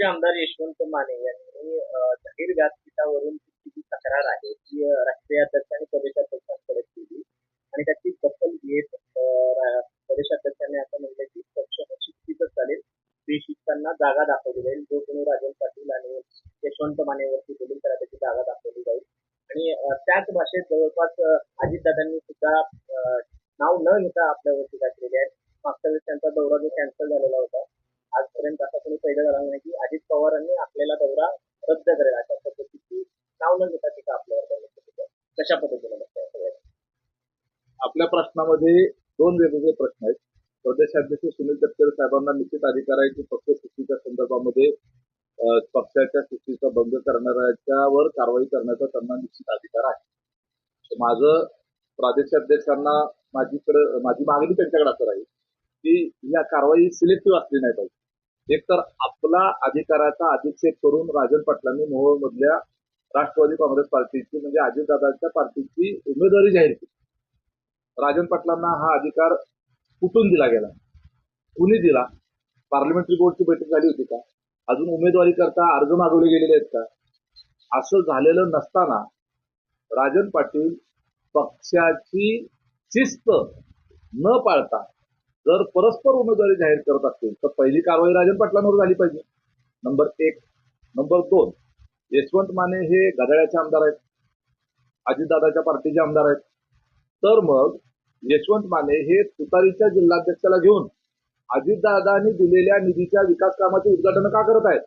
आमदार यशवंत माने यांनी जाहीर व्यासपीठावरून जी तक्रार आहे ती राष्ट्रीय अध्यक्ष आणि प्रदेशाध्यक्षांकडे केली. आणि त्याची दखल घेत प्रदेशाध्यक्षांनी असं म्हटलं की पक्ष शिस्तीतच चालेल. बेशिस्तांना जागा दाखवली जाईल. जो कोणी राजन पाटील आणि यशवंत मानेवरती बोलून त्याला त्याची जागा दाखवली जाईल. आणि त्याच भाषेत जवळपास अजितदादांनी सुद्धा नाव न घेता आपल्यावरती टाकलेली आहे. मागच्या वेळेस त्यांचा दौरा जो कॅन्सल झालेला होता आजपर्यंत असा कोणी पहिला झाला नाही की अजित पवारांनी आपल्याला दौरा रद्द करेल अशा पद्धतीची नाव न घेता टीका आपल्यावर कशा पद्धतीने आपल्या प्रश्नामध्ये दोन वेगवेगळे प्रश्न आहेत. प्रदेशाध्यक्ष सुनील तटकरे साहेबांना निश्चित अधिकार आहे की पक्ष संदर्भामध्ये पक्षाच्या सूचीचा भंग करणाऱ्याच्यावर कारवाई करण्याचा त्यांना निश्चित अधिकार आहे. तर माझं प्रादेशाध्यक्षांना माझीकडे माझी मागणी त्यांच्याकडे असं राहील की या कारवाई सिलेक्टिव्ह असली नाही पाहिजे. एकतर आपला अधिकाराचा अधिक्षेप करून राजन पाटलांनी मोहोळमधल्या राष्ट्रवादी काँग्रेस पार्टीची म्हणजे अजितदादांच्या पार्टीची उमेदवारी जाहीर केली. राजन पाटलांना हा अधिकार कुठून दिला गेला? कुणी दिला? पार्लमेंटरी बोर्डची बैठक झाली होती का? अजून उमेदवारी करता अर्ज मागवले गेलेले आहेत का? असं झालेलं नसताना राजन पाटील पक्षाची शिस्त न पाळता जर परस्पर उमेदवारी जाहीर करत असतील तर पहिली कारवाई राजन पाटलांवर झाली पाहिजे. नंबर एक. नंबर दोन. यशवंत माने हे गदाळ्याचे आमदार आहेत. अजितदादाच्या पार्टीचे आमदार आहेत. तर मग यशवंत माने हे तुतारीच्या जिल्हाध्यक्षाला घेऊन अजितदादांनी दिलेल्या निधीच्या विकास कामाचे उद्घाटन का करत आहेत?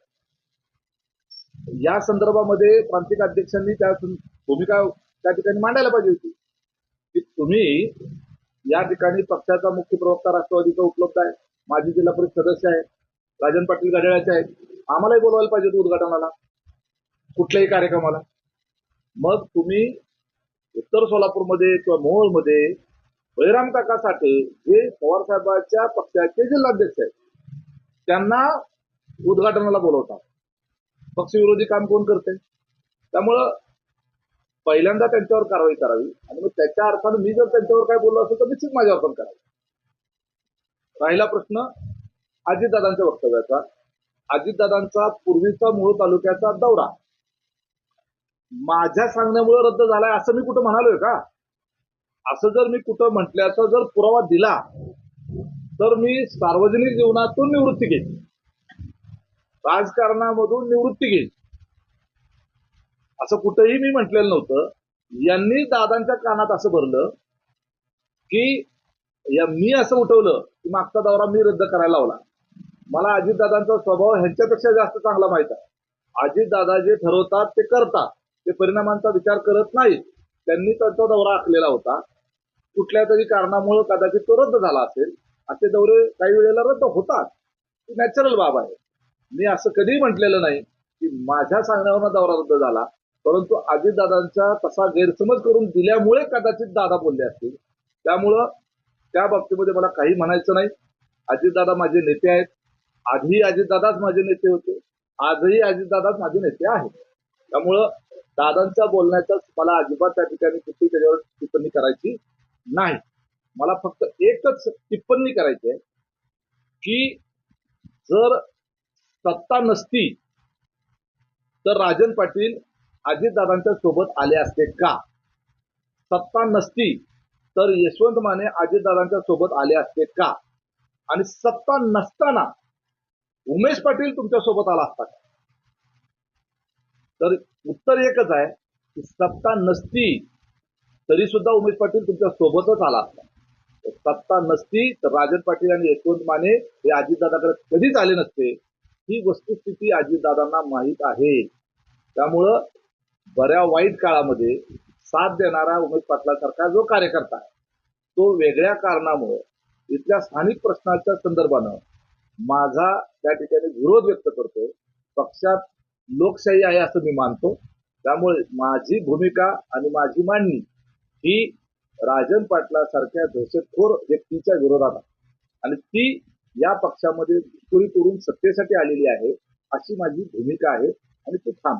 या संदर्भामध्ये प्रांतिक अध्यक्षांनी त्या भूमिका त्या ठिकाणी मांडायला पाहिजे होती. की तुम्ही या ठिकाणी पक्षाचा मुख्य प्रवक्ता राष्ट्रवादीचा उपलब्ध आहे. माजी जिल्हा परिषद सदस्य आहे राजन पाटील गडाळ्याचे आहेत. आम्हालाही बोलवायला पाहिजे उद्घाटनाला. कुठल्याही कार्यक्रमाला. मग तुम्ही उत्तर सोलापूरमध्ये किंवा मोहोळमध्ये बळीराम काका साठे जे पवारसाहेबांच्या पक्षाचे जिल्हाध्यक्ष आहेत त्यांना उद्घाटनाला बोलवतात. पक्षविरोधी काम कोण करते त्यामुळं पहिल्यांदा त्यांच्यावर कारवाई करावी. आणि मग त्याच्या अर्थानं मी जर त्यांच्यावर काय बोललो असेल तर निश्चित माझ्यावर पण करावी राहिला प्रश्न अजितदादांच्या वक्तव्याचा. अजितदादांचा पूर्वीचा मूळ तालुक्याचा दौरा. माझ्या सांगण्यामुळे रद्द झालाय असं मी कुठं म्हणालोय का? असं जर मी कुठं म्हटल्याचा जर पुरावा दिला तर मी सार्वजनिक जीवनातून निवृत्ती घेईन. राजकारणामधून निवृत्ती घेईन. असं कुठंही मी म्हटलेलं नव्हतं. यांनी दादांच्या कानात असं भरलं की या मी असं उठवलं की मागचा दौरा मी रद्द करायला लावला. मला अजितदादांचा स्वभाव ह्यांच्यापेक्षा जास्त चांगला माहीत आहे. अजितदादा जे ठरवतात ते करतात. ते परिणामांचा विचार करत नाहीत. त्यांनी त्यांचा दौरा आखलेला होता. कुठल्या तरी कारणामुळे कदाचित तो रद्द झाला असेल. असे दौरे काही वेळेला रद्द होतात. ही नॅचरल बाब आहे. मी असं कधीही म्हटलेलं नाही की माझ्या सांगण्यावरनं दौरा रद्द झाला. परंतु अजितदादांचा तसा गैरसमज करून दिल्यामुळे कदाचित दादा बोलले असतील. त्यामुळं त्या बाबतीमध्ये मला काही म्हणायचं नाही. अजितदादा माझे नेते आहेत. आधी अजितदादाच माझे नेते होते. आजही अजितदादाच माझे नेते आहेत. त्यामुळं दादांच्या बोलण्याचा मला अजिबात त्या ठिकाणी कुठली त्याच्यावर टिप्पणी करायची नाही. मला फक्त एकच टिप्पणी करायची आहे की जर सत्ता नसती तर राजन पाटील अजितदादांच्या सोबत आले असते का? सत्ता नसती तर यशवंत माने अजितदादांच्या सोबत आले असते का? आणि सत्ता नसताना उमेश पाटील तुमच्यासोबत आला असता का? तर उत्तर एकच आहे की सत्ता नसती तरी सुद्धा उमेश पाटील तुमच्या सोबतच आला असता. सत्ता नसती तर राजन पाटील आणि यशवंत माने हे अजितदादाकडे कधीच आले नसते. ही वस्तुस्थिती अजितदादांना माहीत आहे. त्यामुळं बऱ्या वाईट काळामध्ये साथ देणारा उमेश पाटलासारखा जो कार्यकर्ता आहे तो वेगळ्या कारणामुळे इथल्या स्थानिक प्रश्नाच्या संदर्भानं माझा त्या ठिकाणी विरोध व्यक्त करतो. पक्षात लोकशाही आहे असं मी मानतो. त्यामुळे माझी भूमिका आणि माझी मांडणी ही राजन पाटलासारख्या दहशतखोर व्यक्तीच्या विरोधात आहे. आणि ती या पक्षामध्ये घुसखोरी करून सत्तेसाठी आलेली आहे अशी माझी भूमिका आहे आणि ती थांब